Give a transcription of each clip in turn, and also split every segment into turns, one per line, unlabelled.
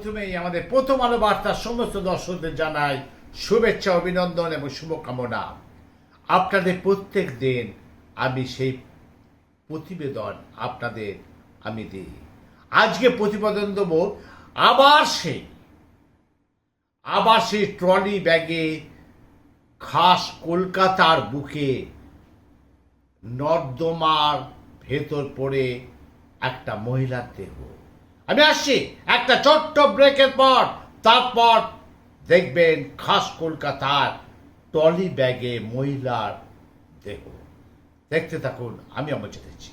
প্রথমেই আমাদের প্রথম আলো বার্তার সমস্ত দর্শকদের জানাই শুভেচ্ছা, অভিনন্দন এবং শুভকামনা। আপনাদের প্রত্যেক দিন আমি সেই প্রতিবেদন আপনাদের আমি দিই। আজকে প্রতিবেদন দেবো আবার সেই আবার সেই ট্রলি ব্যাগে খাস কলকাতার বুকে নর্দমার ভেতর পড়ে একটা মহিলার দেহ। আমি আসছি। একটা ছোট্ট ব্রেকের পর, তারপর দেখবেন খাস কলকাতার টলি ব্যাগে মহিলার দেহ। দেখতে থাকুন, আমি আমার যেতেছি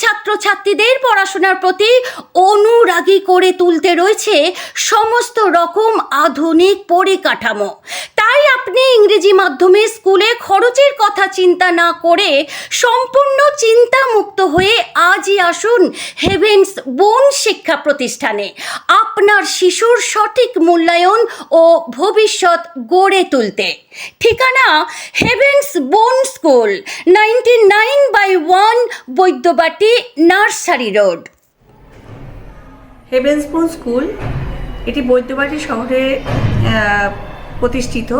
ছাত্রছাত্রীদের পড়াশোনার প্রতি অনুরাগী করে তুলতে রয়েছে সমস্ত রকম আধুনিক পরিকাঠামো। তাই আপনি ইংরেজি মাধ্যমে স্কুলে খরচের কথা চিন্তা না করে সম্পূর্ণ চিন্তামুক্ত হয়ে আজই আসুন হেভেন্স বোন শিক্ষা প্রতিষ্ঠানে। আপনার শিশুর সঠিক মূল্যায়ন ও ভবিষ্যৎ গড়ে তুলতে। ঠিকানা হেভেন্স বোন school, ninety nine by one Baidyabati nursery road
হেভেন্সপুর school এটি বৈদ্যবাটি শহরে প্রতিষ্ঠিত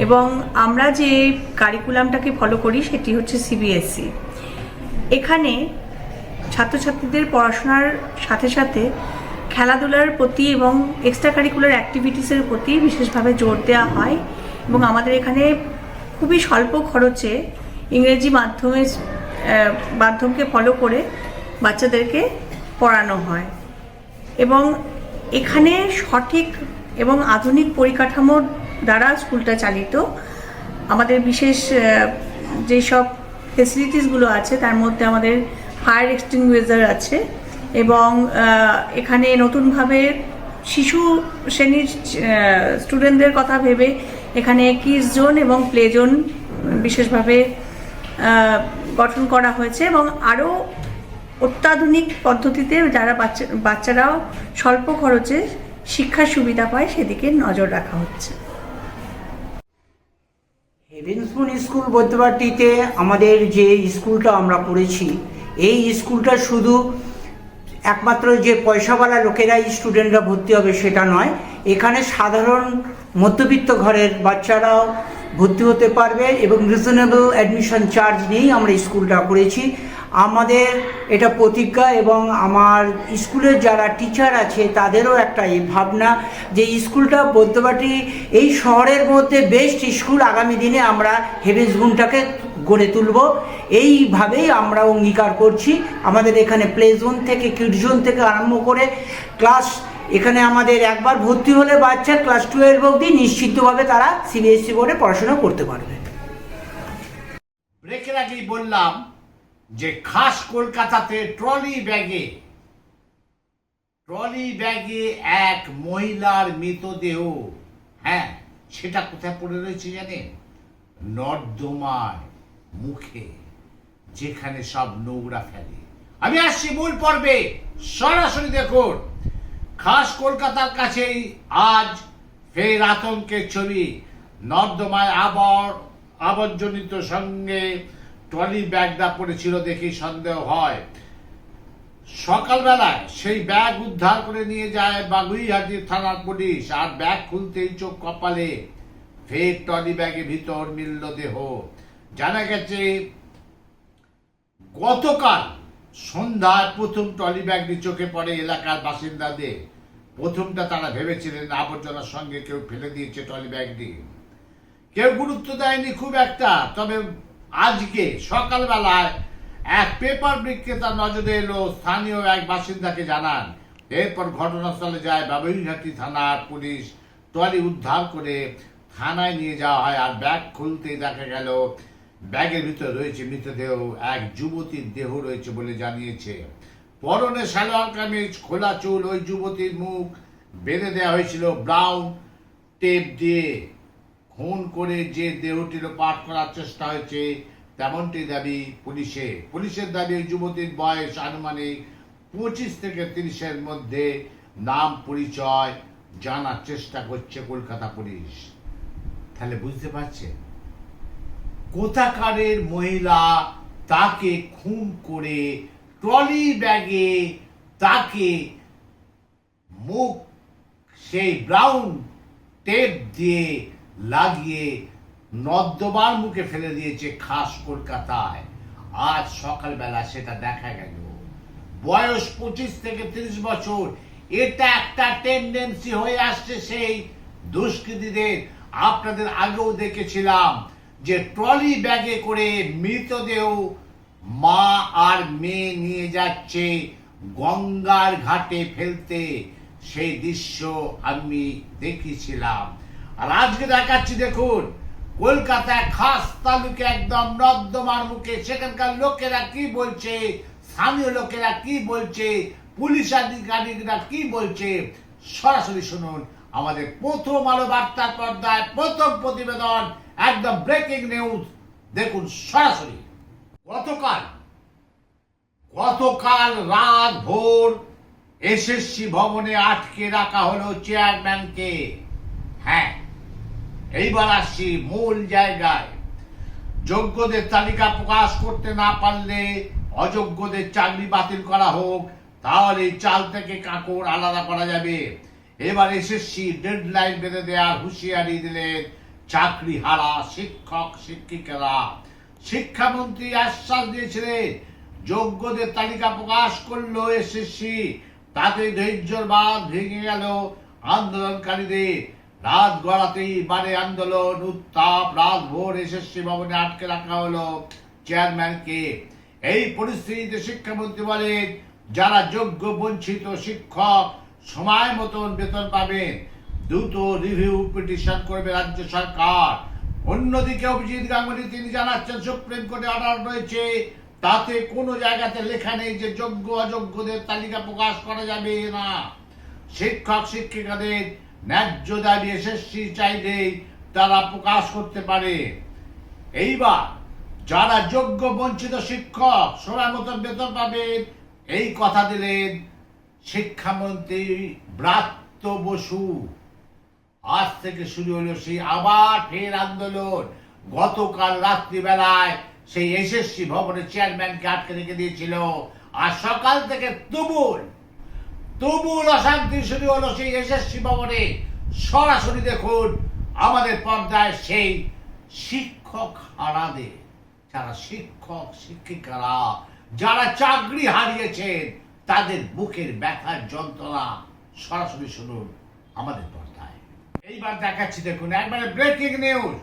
এবং আমরা যে কারিকুলামটাকে ফলো করি সেটি হচ্ছে সিবিএসসি এখানে ছাত্রছাত্রীদের পড়াশোনার সাথে সাথে খেলাধুলার প্রতি এবং এক্সট্রা কারিকুলার অ্যাক্টিভিটিসের প্রতি বিশেষভাবে জোর দেওয়া হয় এবং আমাদের এখানে খুবই স্বল্প খরচে ইংরেজি মাধ্যমে মাধ্যমকে ফলো করে বাচ্চাদেরকে পড়ানো হয়। এবং এখানে সঠিক এবং আধুনিক পরিকাঠামোর দ্বারা স্কুলটা চালিত। আমাদের বিশেষ যেসব ফেসিলিটিসগুলো আছে, তার মধ্যে আমাদের ফায়ার এক্সটিংগুইজার আছে এবং এখানে নতুনভাবে শিশু শ্রেণির স্টুডেন্টদের কথা ভেবে এখানে কিস জোন এবং প্লে জোন বিশেষভাবে গঠন করা হয়েছে এবং আরও অত্যাধুনিক পদ্ধতিতে যারা বাচ্চা, বাচ্চারাও স্বল্প খরচে শিক্ষার সুবিধা পায় সেদিকে নজর রাখা হচ্ছে।
হেভেন্সপুর স্কুল বৈদ্যবাটিতে আমাদের যে স্কুলটা আমরা পড়েছি, এই স্কুলটা শুধু একমাত্র যে পয়সাওয়ালা লোকেরাই স্টুডেন্টরা ভর্তি হবে সেটা নয়, এখানে সাধারণ মধ্যবিত্ত ঘরের বাচ্চারাও ভর্তি হতে পারবে এবং রিজনেবল অ্যাডমিশন চার্জ নিয়েই আমরা স্কুলটা করেছি। আমাদের এটা প্রতিজ্ঞা এবং আমার স্কুলের যারা টিচার আছে, তাদেরও একটা এই ভাবনা যে স্কুলটা বৈদ্যবাটি এই শহরের মধ্যে বেস্ট স্কুল আগামী দিনে আমরা হেভেন্সবুনটাকে গড়ে তুলব। এইভাবেই আমরা অঙ্গীকার করছি। আমাদের এখানে প্লে জোন থেকে কিড জোন থেকে আরম্ভ করে ক্লাস এখানে আমাদের একবার ভর্তি হলে বাচ্চা ক্লাস টুয়েলভ অবধি নিশ্চিতভাবে তারা সিবিএসসি বোর্ডে পড়াশোনা করতে পারবে।
ব্রেকের আগেই বললাম যে খাস কলকাতাতে ট্রলি ব্যাগে ট্রলি ব্যাগে এক মহিলার মৃতদেহ হ্যাঁ সেটা কোথায় পড়ে রয়েছে জানেন? নর্দমায় মুখে, যেখানে সব নোংরা ফেলে। আমি আসছি মূল পর্বে, সরাসরি দেখুন। খাস কলকাতার কাছেই আজ ফের আতঙ্কের ছবি নর্দমায় আবর আবর্জনিত সঙ্গে ট্রলি ব্যাগটা পড়েছিল দেখে সন্দেহ হয়। সকালবেলায় সেই ব্যাগ উদ্ধার করে নিয়ে যায় বাগুইহাটির থানার পুলিশ, আর ব্যাগ খুলতেই চোখ কপালে ফের ট্রলি ব্যাগের ভিতর মিলল দেহ। জানা গেছে, গতকাল সন্ধ্যায় প্রথম ট্রলি ব্যাগটি চোখে পড়ে এলাকার বাসিন্দাদের। প্রথমটা তারা ভেবেছিলেন, আবর্জনার সঙ্গে কেউ ফেলে দিয়েছে ট্রলি ব্যাগটি কেউ গুরুত্ব দেয়নি খুব একটা, তবে আজকে সকালবেলায় এক পেপার বিক্রেতার নজরে এলো স্থানীয় এক বাসিন্দাকে জানান, এরপর ঘটনাস্থলে যায় বাবুইঘাটি থানার পুলিশ ট্রলি উদ্ধার করে থানায় নিয়ে যাওয়া হয় আর ব্যাগ খুলতেই দেখা গেল ব্যাগের ভিতরে রয়েছে মৃতদেহ, এক যুবতীর দেহ রয়েছে বলে জানিয়েছে। পরনে সালোয়ার কামিজ, খোলা চুল, ওই যুবতীর মুখ বেঁধে দেওয়া হয়েছিল ব্রাউন টেপ দিয়ে। খুন করে যে দেহটি পাঠ করার চেষ্টা হয়েছে, তেমনটি দাবি পুলিশে। পুলিশের দাবি, ওই যুবতীর বয়স আনুমানিক পঁচিশ থেকে তিরিশের মধ্যে। নাম পরিচয় জানার চেষ্টা করছে কলকাতা পুলিশ। তাহলে বুঝতে পারছেন কোথাকারের মহিলা তাকে খুন করে ট্রলি ব্যাগে তাকে মুখ সেই ব্রাউন টেপ দিয়ে লাগিয়ে নর্দমার মুখে ফেলে দিয়েছে খাস কলকাতায়। আজ সকালবেলা সেটা দেখা গেল। বয়স পঁচিশ থেকে তিরিশ বছর। এটা একটা টেন্ডেন্সি হয়ে আসছে সেই দুষ্কৃতীদের। আপনাদের আগেও দেখেছিলাম যে ট্রলি ব্যাগে করে মৃতদেহ মা আর মেয়ে নিয়ে যাচ্ছে গঙ্গার ঘাটে ফেলতে। সেই দৃশ্য আমি দেখেছিলাম। আর আজকে দেখাচ্ছি দেখুন, কলকাতায় খাস তালুকে একদম নর্দমার মুখে সেখানকার লোকেরা কি বলছে, স্থানীয় লোকেরা কি বলছে, পুলিশ আধিকারিকরা কি বলছে, সরাসরি শুনুন আমাদের প্রথম আলো বার্তার পর্দায় প্রথম প্রতিবেদন, একদম ব্রেকিং নিউজ দেখুন সরাসরি। গতকাল গতকাল রাত ভোর এসএসসি ভবনে আটকে রাখা হলো চেয়ারম্যানকে। হ্যাঁ এইবার আসছি মূল জায়গায়। যোগ্যদের তালিকা প্রকাশ করতে না পারলে অযোগ্যদের চাকরি বাতিল করা হোক, তাহলে চাল থেকে কাকড় আলাদা করা যাবে। এবার এসএসসি ডেডলাইন বেঁধে দেওয়ার হুঁশিয়ারি দিলেন চাকরি হারা শিক্ষক, শিক্ষিকারা। শিক্ষামন্ত্রী আশ্বাস দিয়েছিলেন, যোগ্যদের তালিকা প্রকাশ করল এসএসসি তাতে ধৈর্যর বাদ ভেঙে গেল আন্দোলনকারীদের। রাত গড়াতেই বারে আন্দোলন, উত্তাপ রাত ভোর এসএসসি ভবনে আটকে রাখা হলো চেয়ারম্যানকে। এই পরিস্থিতিতে শিক্ষামন্ত্রী বলেন, যারা যোগ্য, বঞ্চিত শিক্ষক, সময় মতন বেতন পাবেন, দ্রুত রিভিউ পিটিশন করবে রাজ্য সরকার। অন্যদিকে অভিজিৎ গাঙ্গুলি তিনি জানাচ্ছেন, সুপ্রিম কোর্টে অর্ডার রয়েছে। তাতে কোনো জায়গাতে লেখা নেই যে যোগ্য, অযোগ্যদের তালিকা প্রকাশ করা যাবে না। শিক্ষক, শিক্ষিকাদের ন্যায্য দাবি এসএসসি চাইলেই তারা প্রকাশ করতে পারে। এইবার যারা যোগ্য, বঞ্চিত শিক্ষক সময় মতো বেতন পাবেন, এই কথা দিলেন শিক্ষামন্ত্রী ব্রাত্য বসু। আজ থেকে শুরু হলো সেই আবার ফের আন্দোলন। গতকাল রাত্রিবেলায় সেই এসএসসি ভবনের চেয়ারম্যানকে আটকে রেখে দিয়েছিল। আর সকাল থেকে তুমুল তুমুল অশান্তি শুরু হলো সেই এসএসসি ভবনে। সরাসরি দেখুন আমাদের পর্দায় সেই শিক্ষক হারাদের, যারা শিক্ষক, শিক্ষিকারা, যারা চাকরি হারিয়েছেন, তাদের বুকের ব্যথার যন্ত্রণা। সরাসরি শুনুন আমাদের পর্দায়। এইবার দেখাচ্ছি দেখুন, একবারে ব্রেকিং নিউজ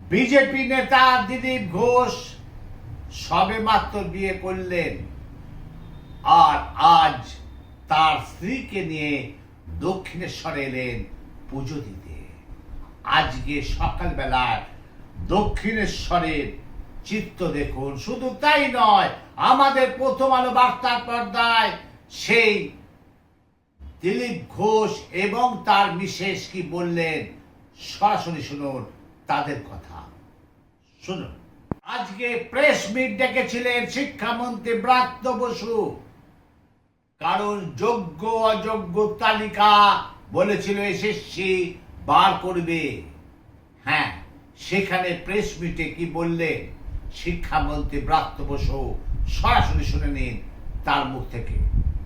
বিজেপি নেতা দিলীপ ঘোষ সবে মাত্র বিয়ে করলেন। আর আজ তার স্ত্রীকে নিয়ে দক্ষিণেশ্বরে এলেন পুজো দিতে। আজকে সকালবেলায় দক্ষিণেশ্বরের চিত্র দেখুন। শুধু তাই নয়, আমাদের প্রথম আলো বার্তার পর্দায় সেই দিলীপ ঘোষ এবং তার মিসেস কি বললেন? সরাসরি শুনুন তাদের কথা। শুনুন। আজকে প্রেস মিট ডেকেছিলেন শিক্ষামন্ত্রী ব্রাত্য বসু। কারণ যোগ্য অযোগ্য তালিকা বলেছিল এসএসসি, বার করবে। হ্যাঁ সেখানে প্রেস মিটে কি বললেন? শিক্ষামন্ত্রী ব্রাত্য বসু। সরাসরি শুনে নিন তার মুখ থেকে।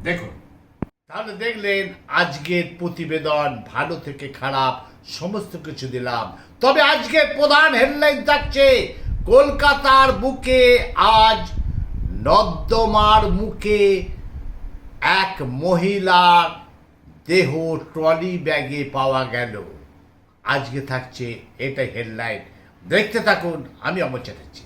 দেখুন। তাহলে দেখলেন আজকের প্রতিবেদন ভালো থেকে খারাপ, সমস্ত কিছু দিলাম। তবে আজকের প্রধান হেডলাইন থাকছে, কলকাতার বুকে আজ নর্দমার মুখে এক মহিলার দেহ ট্রলি ব্যাগে পাওয়া গেল। আজকে থাকছে এটাই হেডলাইন দেখতে থাকুন, আমি অমর চ্যাটার্জি।